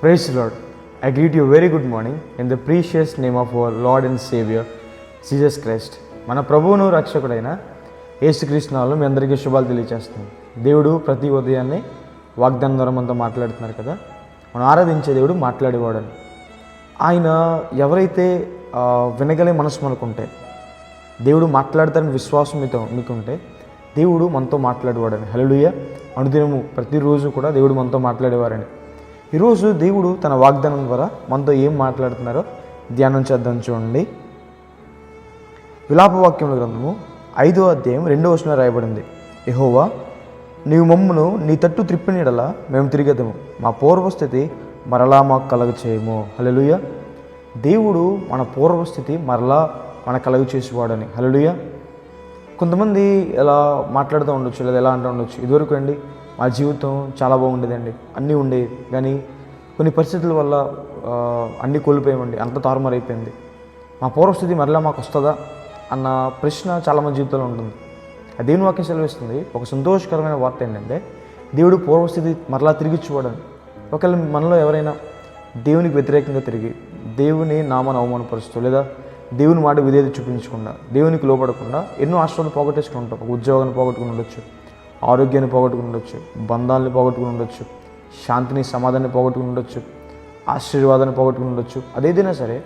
Praise lord I greet you very good morning in the precious name of our lord and saviour Jesus Christ మన ప్రభువును రక్షకుడైన యేసుక్రీస్తునాలు మీ అందరికీ శుభాలు తెలియజేస్తున్నాం దేవుడు ప్రతి ఉదయాన్నే వాగ్దానం ద్వారా మనతో మాట్లాడుతున్నారు కదా? మనం ఆరాధించే దేవుడు మాట్లాడేవాడని. ఆయన ఎవరైతే వినగలే మనసు మనకుంటే దేవుడు మాట్లాడతారని విశ్వాసం మీతో మీకుంటే దేవుడు మనతో మాట్లాడేవాడని. హల్లెలూయా. అనుదినము ప్రతిరోజు కూడా దేవుడు మనతో మాట్లాడేవారని. ఈరోజు దేవుడు తన వాగ్దానం ద్వారా మనతో ఏం మాట్లాడుతున్నారో ధ్యానం చేద్దాం చూడండి. విలాపవాక్యముల గ్రంథము ఐదో అధ్యాయం రెండో వచనం రాయబడింది. ఎహోవా నీవు మమ్మును నీ తట్టు త్రిప్పినీడలా మేము తిరిగదము. మా పూర్వస్థితి మరలా మాకు కలగ చేయము హలలుయ దేవుడు మన పూర్వస్థితి మరలా మన కలుగు చేసేవాడని హలలుయ కొంతమంది ఎలా మాట్లాడుతూ ఉండొచ్చు లేదా ఎలా అంటూ ఉండొచ్చు? ఇదివరకు అండి మా జీవితం చాలా బాగుండేదండి. అన్నీ ఉండేవి. కానీ కొన్ని పరిస్థితుల వల్ల అన్నీ కోల్పోయామండి. అంత తారుమారైపోయింది. మా పూర్వస్థితి మరలా మాకు వస్తుందా అన్న ప్రశ్న చాలామంది జీవితంలో ఉంటుంది. అదేను వాక్యం సెలవిస్తుంది. ఒక సంతోషకరమైన వార్త ఏంటంటే దేవుడు పూర్వస్థితి మరలా తిరిగి చూడని ఒకవేళ మనలో ఎవరైనా దేవునికి వ్యతిరేకంగా తిరిగి దేవుని నామాను అవమానపరుస్తూ లేదా దేవుని మాట విధేది చూపించకుండా దేవునికి లోపడకుండా ఎన్నో ఆశ్రమాలు పోగొట్టేసుకుని ఉంటాం ఒక ఉద్యోగాన్ని పోగొట్టుకుని ఉండొచ్చు. ఆరోగ్యాన్ని పోగొట్టుకుని ఉండొచ్చు బంధాలని పోగొట్టుకుని ఉండొచ్చు శాంతిని సమాధానాన్ని పోగొట్టుకుని ఉండొచ్చు ఆశీర్వాదాన్ని పోగొట్టుకుని ఉండొచ్చు. అదేదైనా సరే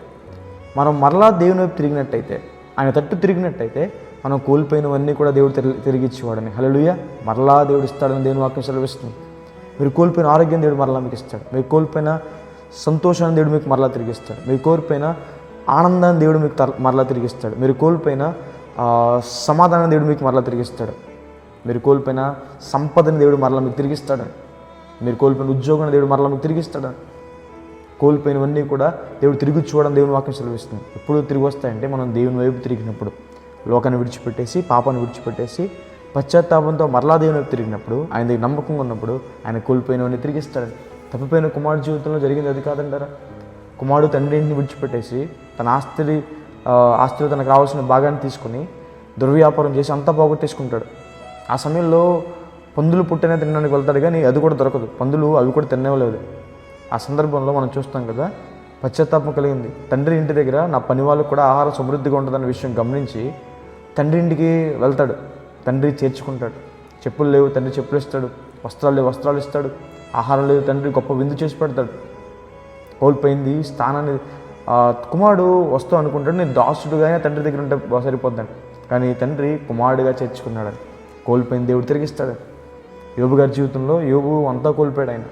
మనం మరలా దేవుని వైపు తిరిగినట్టయితే ఆయన తట్టు తిరిగినట్టయితే మనం కోల్పోయినవన్నీ కూడా దేవుడు తిరిగి ఇచ్చేవాడని హలలుయ మరలా దేవుడు ఇస్తాడని దేవుని వాక్యం సెలవిస్తుంది. మీరు కోల్పోయిన ఆరోగ్యం దేవుడు మరలా మీకు ఇస్తాడు. మీరు కోల్పోయిన సంతోషాన్ని దేవుడు మీకు మరలా తిరిగిస్తాడు. మీరు కోల్పోయిన ఆనందాన్ని దేవుడు మీకు తర- మరలా తిరిగిస్తాడు. మీరు కోల్పోయిన సమాధానం దేవుడు మీకు మరలా తిరిగిస్తాడు. మీరు కోల్పోయిన సంపదని దేవుడు మరలా మీకు తిరిగిస్తాడని మీరు కోల్పోయిన ఉద్యోగాన్ని దేవుడు మరలా మీకు తిరిగిస్తాడని కోల్పోయినవన్నీ కూడా దేవుడు తిరిగి చూడడం దేవుని వాక్యం సెలవిస్తుంది. ఎప్పుడు తిరిగి వస్తాయంటే మనం దేవుని వైపు తిరిగినప్పుడు లోకాన్ని విడిచిపెట్టేసి పాపాన్ని విడిచిపెట్టేసి పశ్చాత్తాపంతో మరలా దేవుని వైపు తిరిగినప్పుడు ఆయన దగ్గర నమ్మకంగా ఉన్నప్పుడు ఆయన కోల్పోయినవన్నీ తిరిగిస్తాడని తప్పిపోయిన కుమారుడు జీవితంలో జరిగింది అది కాదంటారా? కుమారుడు తండ్రి ఇంటిని విడిచిపెట్టేసి తన ఆస్తి ఆస్తిలో తనకు రావాల్సిన భాగాన్ని తీసుకుని దుర్వ్యాపారం చేసి అంతా పోగొట్టేసుకుంటాడు ఆ సమయంలో పందులు పుట్టిన తినడానికి వెళ్తాడు కానీ అది కూడా దొరకదు. పందులు అవి కూడా తినేవలేదు ఆ సందర్భంలో మనం చూస్తాం కదా పశ్చాత్తాపం కలిగింది. తండ్రి ఇంటి దగ్గర నా పని వాళ్ళకు కూడా ఆహారం సమృద్ధిగా ఉంటుందన్న విషయం గమనించి తండ్రి ఇంటికి వెళ్తాడు. తండ్రి చేర్చుకుంటాడు. చెప్పులు లేవు తండ్రి చెప్పులు ఇస్తాడు. వస్త్రాలు లేవు వస్త్రాలు ఇస్తాడు. ఆహారం లేదు తండ్రి గొప్ప విందు చేసి పెడతాడు. కోల్పోయింది స్థానాన్ని కుమారుడు వస్తూ అనుకుంటాడు. నేను దాసుడుగానే తండ్రి దగ్గర ఉంటే సరిపోద్దాను. కానీ తండ్రి కుమారుడిగా చేర్చుకున్నాడు కోల్పోయింది. దేవుడు తిరిగిస్తాడు. యోబు గారి జీవితంలో యోబు అంతా కోల్పోయాడు ఆయన.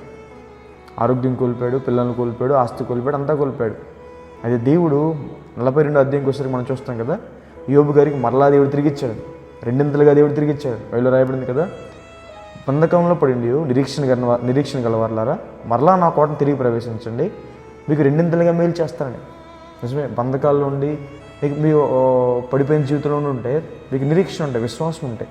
ఆరోగ్యం కోల్పోయాడు పిల్లల్ని కోల్పోయాడు ఆస్తి కోల్పోయాడు అంతా కోల్పోయాడు. అయితే దేవుడు నలభై రెండు అధ్యాయంకి వచ్చేసరికి మనం చూస్తాం కదా యోబు గారికి మరలా దేవుడు తిరిగిచ్చాడు. రెండింతలుగా దేవుడు తిరిగిచ్చాడు. బయలు రాయబడింది కదా బంధకంలో పడిండి నిరీక్షణ గల నిరీక్షణ గలవారులారా మరలా నా కోటను తిరిగి ప్రవేశించండి. మీకు రెండింతలుగా మేలు చేస్తానండి నిజమే బంధకాల్లో ఉండి మీకు మీ పడిపోయిన జీవితంలో ఉంటే మీకు నిరీక్షణ ఉంటాయి విశ్వాసం ఉంటాయి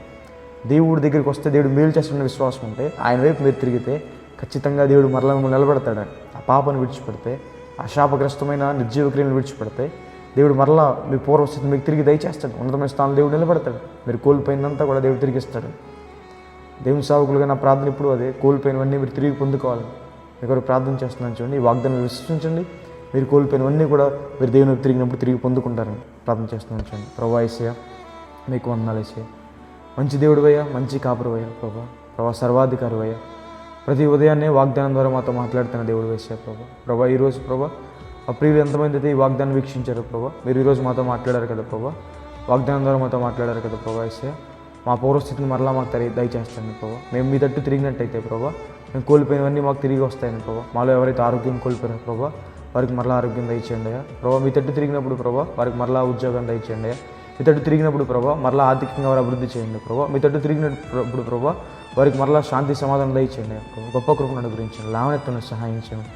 దేవుడి దగ్గరికి వస్తే దేవుడు మేలు చేస్తున్న విశ్వాసం ఉంటే ఆయన వైపు మీరు తిరిగితే ఖచ్చితంగా దేవుడు మరలా మిమ్మల్ని నిలబెడతాడని ఆ పాపను విడిచిపెడితే ఆ శాపగ్రస్తమైన నిర్జీవ క్రియలను విడిచిపెడితే దేవుడు మరలా మీ పూర్వస్థితి మీకు తిరిగి దయచేస్తాడు. ఉన్నతమైన స్థానంలో దేవుడు నిలబెడతాడు. మీరు కోల్పోయిందంతా కూడా దేవుడు తిరిగిస్తాడు. దేవుని సేవకులుగా నా ప్రార్థన ఇప్పుడు అదే. కోల్పోయినవన్నీ మీరు తిరిగి పొందుకోవాలి. మీకు ప్రార్థన చేస్తున్నాను చూడండి. ఈ వాగ్దానం విశ్వసించండి. మీరు కోల్పోయినవన్నీ కూడా మీరు దేవుని తిరిగినప్పుడు తిరిగి పొందుకుంటారని ప్రార్థన చేస్తున్నాను చూడండి. ప్రభా ఏసయ్య మీకు వందనాలు మంచి దేవుడవయ్యా మంచి కాపురు అయ్యా ప్రభా. ప్రభా సర్వాధికారి అయ్యా ప్రతి ఉదయాన్నే వాగ్దానం ద్వారా మాతో మాట్లాడుతున్న దేవుడు వేసా ప్రభా. ప్రభా ఈరోజు ప్రభా ఆ ప్రియులు ఎంతమంది అయితే ఈ వాగ్దానం వీక్షించారు ప్రభా మీరు ఈరోజు మాతో మాట్లాడారు కదా ప్రభా. వాగ్దానం ద్వారా మాతో మాట్లాడారు కదా ప్రభా వేసా మా పూర్వస్థితిని మరలా మాకు తరి దయచేస్తాను ప్రభా. మేము మీ తట్టు తిరిగినట్టయితే ప్రభా మేము కోల్పోయినవన్నీ మాకు తిరిగి వస్తాయని ప్రభా. మాలో ఎవరైతే ఆరోగ్యం కోల్పోయారో ప్రభా వారికి మరలా ఆరోగ్యం దయచేయండి అయ్యా. ప్రభా మీ తట్టు తిరిగినప్పుడు ప్రభా వారికి మరలా ఉద్యోగం దయచేయండి అయ్యా. మీ తిరిగినప్పుడు ప్రభా మరలా ఆర్థికంగా వారు అభివృద్ధి చేయండి ప్రభా. మీ తిరిగినప్పుడు ప్రభా వారికి మరలా శాంతి సమాధానం దయచేయండి గొప్ప కృపను అనుగ్రహించండి లావనెత్తను సహాయం చేయండి.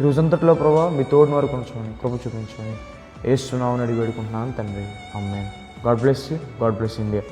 ఈ రోజంతట్లో ప్రభా మీ తోడుని వరకు ఉంచమని కృప చూపించండి. ఏస్తున్నామని అడిగి వేడుకుంటున్నాను తండ్రి. అమ్మాయి God bless you God bless India.